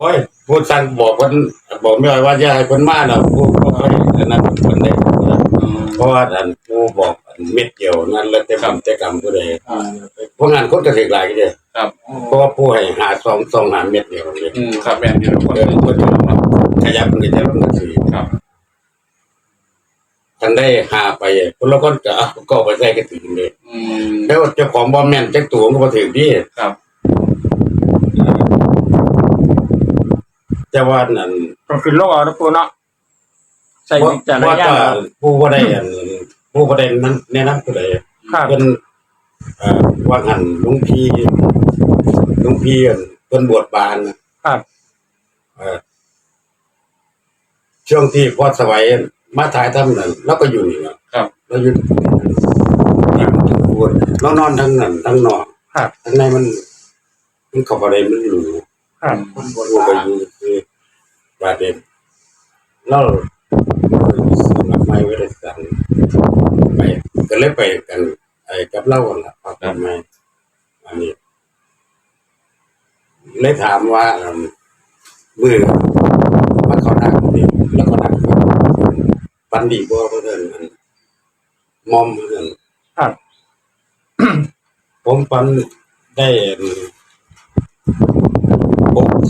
โอ้ยผู้สั่งบอกคนบอกไม่ไหวว่าจะให้คนมาเนาะผู้ก็ให้อันนั้นคนได้เพราะว่าอันผู้บอกอันเม็ดเดียวนั่นแล้วแต่กรรมแต่กรรมผู้ใดอ่าเพราะงานคนก็ถึกหลายก็ได้ครับเพราะว่าผู้ให้หาซองซองหาเม็ดเดียวเลยอืมครับแม่นอยู่ทุกคนเดินคนขยับมันก็จะลงกันสิครับทันได้หาไปคนละคนก็เอาก็เอาไปใส่กันถึงเลยอืมแล้วเจ้าของบ่แม่นจักตัวมันก็บ่ถึงดีครับ แต่ว่านั่นต้องขึ้นลงเอานะปูเนาะใส่วิจารณว่าญาก็ณเอาผู้บ่ได้อันผู้บ่ได้นั้นแนะนำผู้ใดครับ เพิ่นเอ่อว่าหันหลวงพี่หลวงพี่อั่นเพิ่นบวชบานนะครับ เอ่อช่วงที่พอสวัยมาถ่ายทำนั่นเราก็อยู่นี่นะครับ เราอยู่นี่มันถึงพูดเรานอนทั้งนั้นทั้งนอกครับ ทั้งในมันมันเข้าบ่ได้มันอยู่ ครับคนบวชไปอยู่คือบาดเจ็บเราสมัครไม่ไว้ได้สั่งไปก็เลยไปกันไอ้กับเล่ากันละพักกันไหมอันนี้เลยถามว่าอันมือมาเขานักนี่แล้วเขานักปันดีบ่เพื่อนอันมอมเพื่อน ครับ ผมปันได้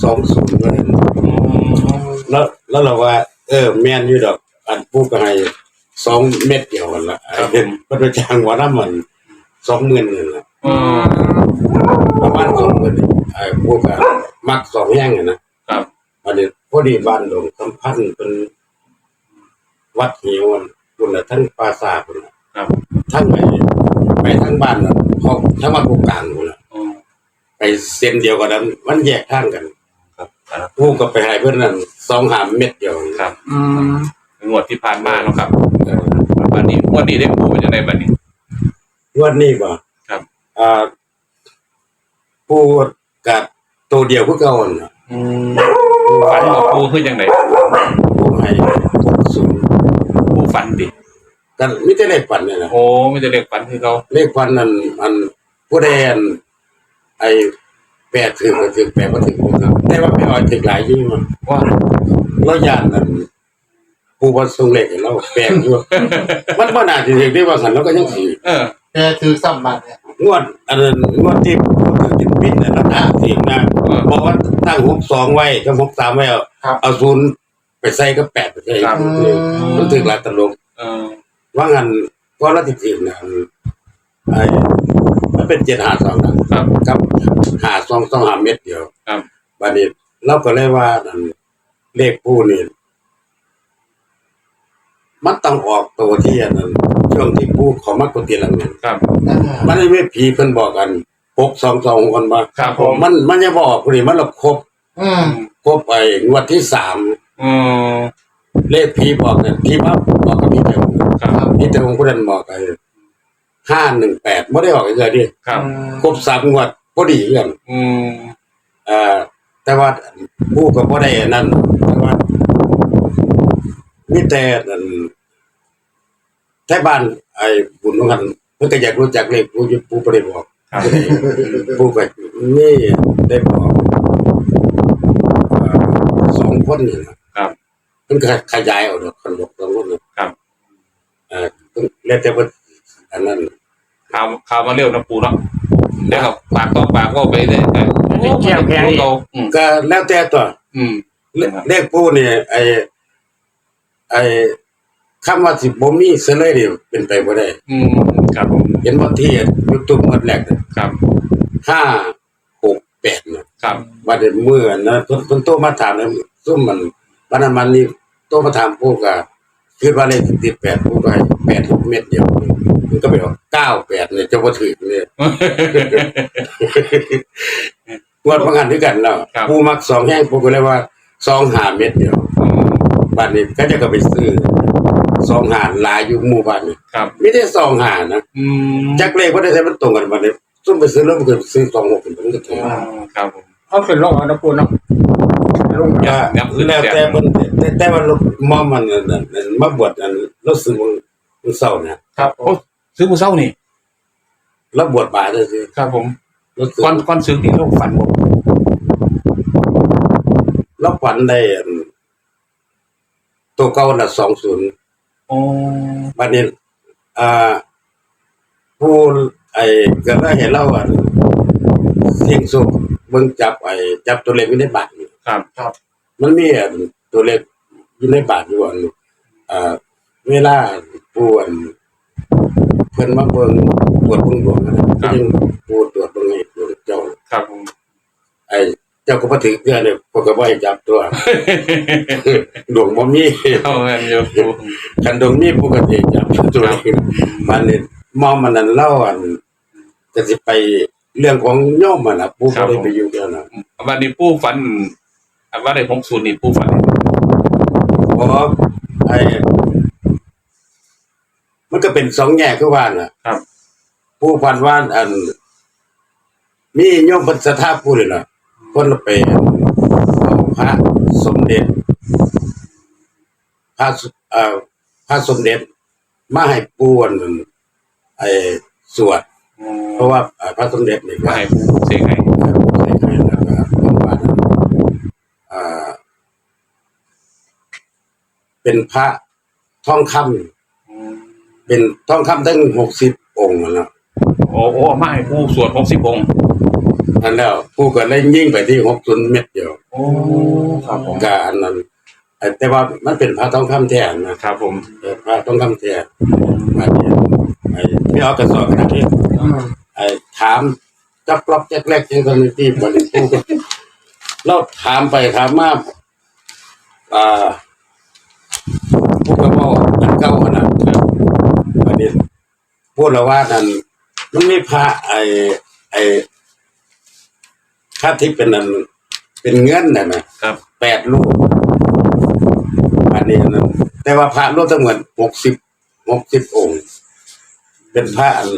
สองศูนย์เพื่อนอืมแล้วแล้วเราว่า เออ แม่นอยู่ดอก อันผู้ก็ให้สองเม็ดเดียวกันละไอ้เป็นพระจ้างหัวน้ำมันสองหมื่นนึงละอืมประมาณสองหมื่นไอ้ผู้ก็มักสองแห้งอะนะครับ อันนี้พอดีบ้านหลวงสัมพันธ์เป็นวัดเหียวอะคุณละทั้งปราสาทคุณละครับ ทั้งไปไปทั้งบ้านน่ะเขาทั้งวัดกูกลางคุณละ อืมไปเส้นเดียวกันนั้นมันแยกทางกัน ครับครับผู้ก็ไปให้เพื่อนนั้นสองหามเม็ดเดียวครับอืมงวดที่ผ่านมาเนาะครับเออวันนี้งวดนี้ได้ปูเป็นยังไงบัดนี้ งวดนี้บ่ครับ อ่าผู้กับตัวเดียวคือเก่าน่ะอืมฝันของปูคือยังไงผู้ให้หกศูนย์ปูฝันดิกันไม่ได้เลขฝันเนี่ยนะโอ้ไม่ได้เรียกฝันคือเขาเลขฝันนั้นอันผู้ใดอันไอ้แปดถึงก็ถึงแปดก็ถึงครับ แต่ว่าไม่อ่อยถึงหลายยิ่งมันว่าเราย่านนั้นผู้บรทรงเลขให้เราแปลงอยู่ มันบ่น่าสิถึงได้ว่าสันเราก็ยังสิเออแต่ถือซ้ำบัตรเนี่ยงวดอันนั้นงวดที่ผู้ถือกินปิ้นน่ะนะนะทีมนะบอกว่าตั้งหกสองไว้กับหกสามไว้เอาครับเอาศูนย์ไปใส่ก็แปดไปใส่ครับ มันถึงหลายตลกเออว่างั้นก็รัติทีมนะไอ้มันเป็นเจ็ดหาสองนะครับกับหาสองสองหาเม็ดเดียวครับ บัดนี้เราก็เลยว่านั่นเลขผู้นี่มันต้องออกตัวที่อันนั้นช่วงที่ผู้เขามักกตีหลังนั้นครับ มันไม่ผีเพิ่นบอกกันหกสองสองคนมาครับผม มันมันจะบอกคนนี้มันเราครบอืมครบไอ้งวดที่สามอืมเลขผีบอกเนี่ยที่มาบอกกับพี่เจ้าครับ พี่เจ้าของคนนั้นบอกไอ้ห้าหนึ่งแปดไม่ได้ออกอีกเลยดิครับ ครบสามงวดพอดีเรื่องอืมเอ่อ แต่ว่าผู้ก็บ่ได้อันนั่นแต่ว่ามีแต่นั่นแท้บ้านไอ้บุญของกันเพิ่นก็อยากรู้จักเลขผู้อยู่ผู้บ่ได้บอกครับผู้ก็นี่ได้บอกเอ่อสองคนนี่นะครับเพิ่นก็ขยายเอาดอกคันบอกสองคนน่ะครับเอ่อเพิ่นแล้วแต่ว่าอันนั้นข่าวข่าวมาเร็วนะปูเนาะเดี๋ยวกับปากต่อปากก็ไปเลย แต่นี่แข็งแข็งอีกเราอืมก็แล้วแต่ตัวอืมเลเลขผู้นี่ไอ้ไอ้คำว่าสิบ่มีเสยเลยนี่เป็นไปบ่ได้ อืมครับผมเห็นว่าที่ยูทูบหมดแรกครับห้าหกแปดนะครับบัดเดเมื่อนะต้นต้นโตมาถามแล้วซุ่มมันบัดนั้นมันนี่โตมาถามพวกก็คิดว่าเลขติดแปดพวกก็ให้แปดหกเม็ดเดียวมันก็ไปออกเก้าแปดเนี่ยจะว่าถือเนี่ย งวดพังงานด้วยกันแล้วครับ ผู้มักสองแห้งพวกก็เลยว่าสองหาเม็ดเดียวอืมบ้านนี้ก็จะก็ไปซื้อสองหาหลายอยู่หมู่บ้านนี่ครับไม่ได้สองหานะอืมจักเลขว่าได้ใช้มันตรงกันมาเนี่ยซุ่มไปซื้อแล้วมันก็ซื้อสองหกเป็นมันก็ถูกอืมครับผมเอาขึ้นลงเอานะปูเนาะลงยับยับขึ้นแล้วแบบแต่มันแต่แต่ว่าลูกมอมมันนั่นนั่นนั่นมาบวชอันรู้สึกมันมันเศร้านะครับโอ้ซื้อผู้เศร้านี่แล้วบวชบาได้สิครับผมรู้สึ กก้อนก้อนซื้อที่โลกฝันผมเราฝันได้อันตัวเก่าน่ะสองศูนย์โอ้บัดนี้อ่าผู้ไอ้ก็ได้เห็นเราอะเสียงสุกเบิ่งจับไอ้จับตัวเลขอยู่ในบาทนี่ครับ มันมีอันตัวเลขอยู่ในบาทอยู่อันอ่าเวลาผู้อันเพิ่นมาเบิ่งตรวจเบิ่งดวงนะก็ยังผู้ตรวจเบิ่งให้ดวงเจ้า ครับผม ไอ้เจ้าก็บ่ถึงเดือนเนี่ยพวกก็บ่ให้จับตัวดวงบ่มีเอาเงินอยู่ปูคันดวงมีปกติจับตัวเองมันนี่มองมันนั้นเล่าอันจะสิไปเรื่องของโยมมันน่ะผู้บ่ได้ไปอยู่เดียวนะวันนี้ปูฝันอันว่าได้หกศูนย์นี่ปูฝันเพราะไอ้มันก็เป็นสองแง่คือว่าน่ะ ครับ ผู้พันว่าอัน มีโยมเพันสถาผู้เลยล่ะคนละไปเอาพระสมเด็จพระสุเอ่อพระสมเด็จมาให้ปูอันนั้นไอ้สวด เพราะว่าเอ่อพระสมเด็จนี่ก็ว่าให้ปูเสกให้ใส่ให้แล้วก็ผมว่านั้นอ่า เป็นพระทองคำเป็นทองคำตั้งหกสิบองค์นั่นแหละโอ้โอ้มาให้ปูสวดหกสิบองค์ นั่นแล้วผู้ก็เลยยิ่งไปที่หกศูนย์เม็ดเดียวโอ้ครับผมกอันนั้นเอ่อแต่ว่ามันเป็นพระทองคำแท้นะครับผมเออพระทองคำแท้มาเนี่ยไอ้ไม่เอากระสอบกระดาษที่ไอ้ถามจับปลอกแจ๊กแรกยังตอนนี้ที่บริผู้ก็เราถามไปถามมาอ่าผู้ก็บอกอันเก่าขนาดประเด็นพูดแล้วว่านั่นมันไม่พระไอ้ไอ้ ค่าที่เป็นนั่นเป็นเงินน่ะนะครับ แปดลูกอันนี้นั่นแต่ว่าพระรวมทั้งหมดหกสิบหกสิบองค์ เป็นพระอัน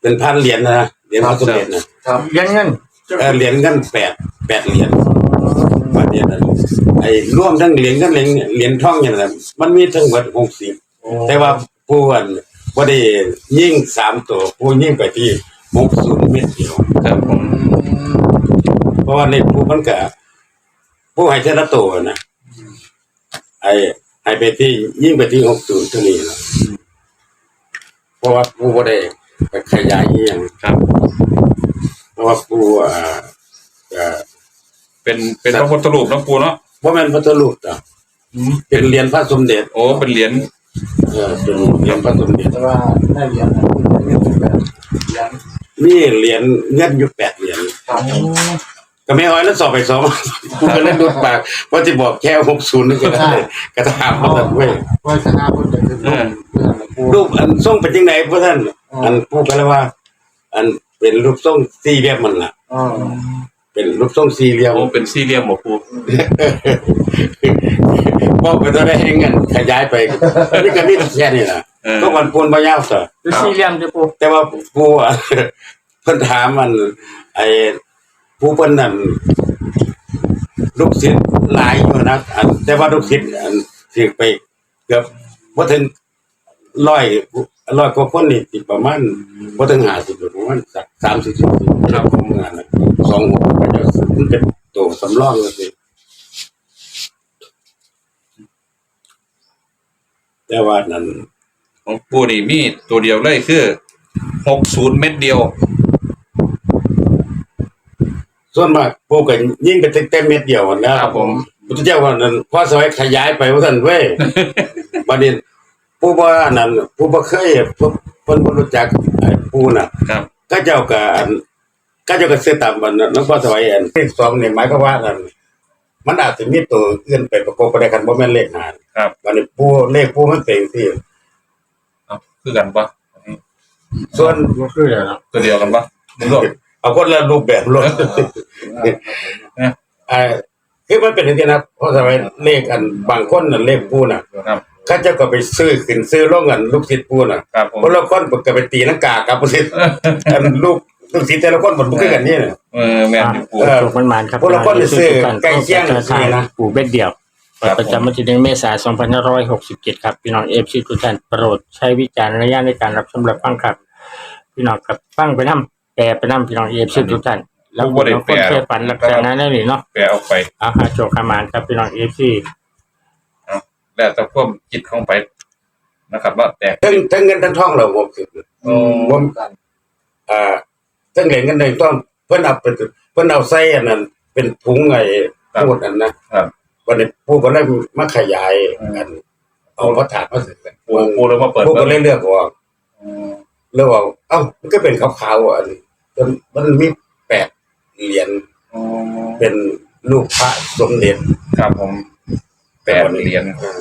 เป็นพันเหรียญนะเหรียญพระสมเด็จนะเงินเงินเออเหรียญเงินแปดแปดเหรียญบาทเดียวนั้นไอ้รวมทั้งเหรียญเงินเหรียญเหรียญทองอย่างนั้นมันมีทั้งหมดหกสิบแต่ว่าผู้อันว่าได้ยิ่งสามตัวผู้ยิ่งไปที่หกศูนย์เม็ดเดียว ครับผม เพราะว่าในผู้มันก็ผู้ให้เทละตัวนะไอ้ให้ไปที่ยิ่งไปที่หกศูนย์ตัวนี้นะเพราะว่าผู้ว่าได้ไปขยายอีหยังครับ เพราะว่าผู้อ่าอ่าเป็นเป็นพระพุทธรูปเนาะปูเนาะว่ามันพระรูปอะอืมเป็นเหรียญพระสมเด็จ โอ้เป็นเหรียญเออเป็นเหรียญพระสมเด็จแต่ว่าได้เหรียญนะเหรียญแบบเหรียญนี่เหรียญเงินอยู่แปดเหรียญครับ ก็ไม่อ้อยแล้วสอบไปสอบมากูก็เล่นดูดปากว่าจะบอกแค่หกศูนย์นึงก็ได้กระถามเขาแบบเว้ยว่าชนะคนจะขึ้นเพื่อนปูรูปอันทรงเป็นยังไงพวกท่านอันพูดไปแล้วว่า อันเป็นรูปทรงสี่เหลี่ยมมันล่ะอ๋อเป็นรูปทรงสี่เหลี่ยมโอ้เป็นสี่เหลี่ยมบ่ปูบอกไปตัวได้ให้เงินขยายไปนี่ก็มีแค่นี้ล่ะเออก็วันพูนบ่ยาวต่อหรือสี่เหลี่ยมจะปูแต่ว่าผู้อะเพิ่นถามมันไอ้ ผู้เพิ่นนั่นลูกศิษย์หลายอยู่นะอันแต่ว่าลูกศิษย์อันสิไปเกือบบ่ถึงร้อยร้อยกว่าคนนี่สิประมาณบ่ถึง50ประมาณสัก30 40ครับผมงงานนะสองหัวก็จะมันเป็นตัวสำรองเลยสิแต่ว่านั่นของปูนี่มีตัวเดียวเลยคือหกศูนย์เม็ดเดียว ส่วนมากปลูกกันยิ่งไปเต็มเม็ดเดียวนะครับผม พุทธเจ้าว่านั้นพอสมัยขยายไปว่าท่านเว้ย บัดนี้ผู้บ่นั้นผู้บ่เคยผู้เพิ่นบ่รู้จักไอ้ผู้น่ะ ครับ ก็เจ้าก็อันก็เจ้าก็ซื้อตามบัดนั้นแล้วพอสมัยอันเลขสองนี่หมายความว่าอันมันอาจจะมีตัวอื่นไปประกอบไปได้กันบ่แม่นเลขหารครับบัดนี้ผู้เลขผู้มันเป็นที่ เอาคือกันปะส่วนก็คืออย่างนั้นตัวเดียวกันปะมึงก็ เอาคนละรูปแบบรถไอ้คือมันเป็นอย่างนี้นะเพราะสมัยเลขอันบางคนน่ะเลขผู้น่ะครับเข้าเจ้าก็ไปซื้อขึ้นซื้อลงกันลูกศิษย์ปูน่ะครับผมคนละคนก็ไปตีนักกากับลูกศิษย์อันลูกลูกศิษย์แต่ละคนมันบ่คือกันนี่น่ะเออแม่นอยู่ปูเออถูกมันมานครับพวกเราคนจะซื้อใกล้เคียงกระชายนี่นะปูเบ็ดเดียวครับผมประจำวันที่หนึ่งเมษายน2567 ครับ พี่น้องเอฟซีทุกท่านโปรดใช้วิจารณญาณในการรับชมรับฟังครับ พี่น้องครับฟังไปนํ แปลไปนํพี่น้องเอฟซีทุกท่านแล้วผู้บ่ได้บางคแปลนเคยฝันลักษณะนั้นนี่เนาะแปลออกไปเอาหาโจกขมานครับพี่น้องเอฟซีแล้วแต่ความคิดของไปนะครับ ว่าแต่ทั้งทั้งเงินทั้งทองเราบ่คือโอ้ผมกันอ่าทั้งเหรียญเงินทั้งทองเพิ่นเอาเป็นเพิ่นเอาใส่อันนั้น เป็นถุงไอ้พูดอันนะครับวันนี้ผู้ก็เลยมาขยายกันเอาพระถาตุมาใส่กันปูปูแล้วมาเปิดผู้เผก็ยเลยเลือกออกอืมเลือกออกเอ้ามันก็เป็นขาวๆอะนี่ จนมันมีแปดเหรียญอ๋อเป็นรูปพระสมเด็จครับผมแปดเหรียญ อ่า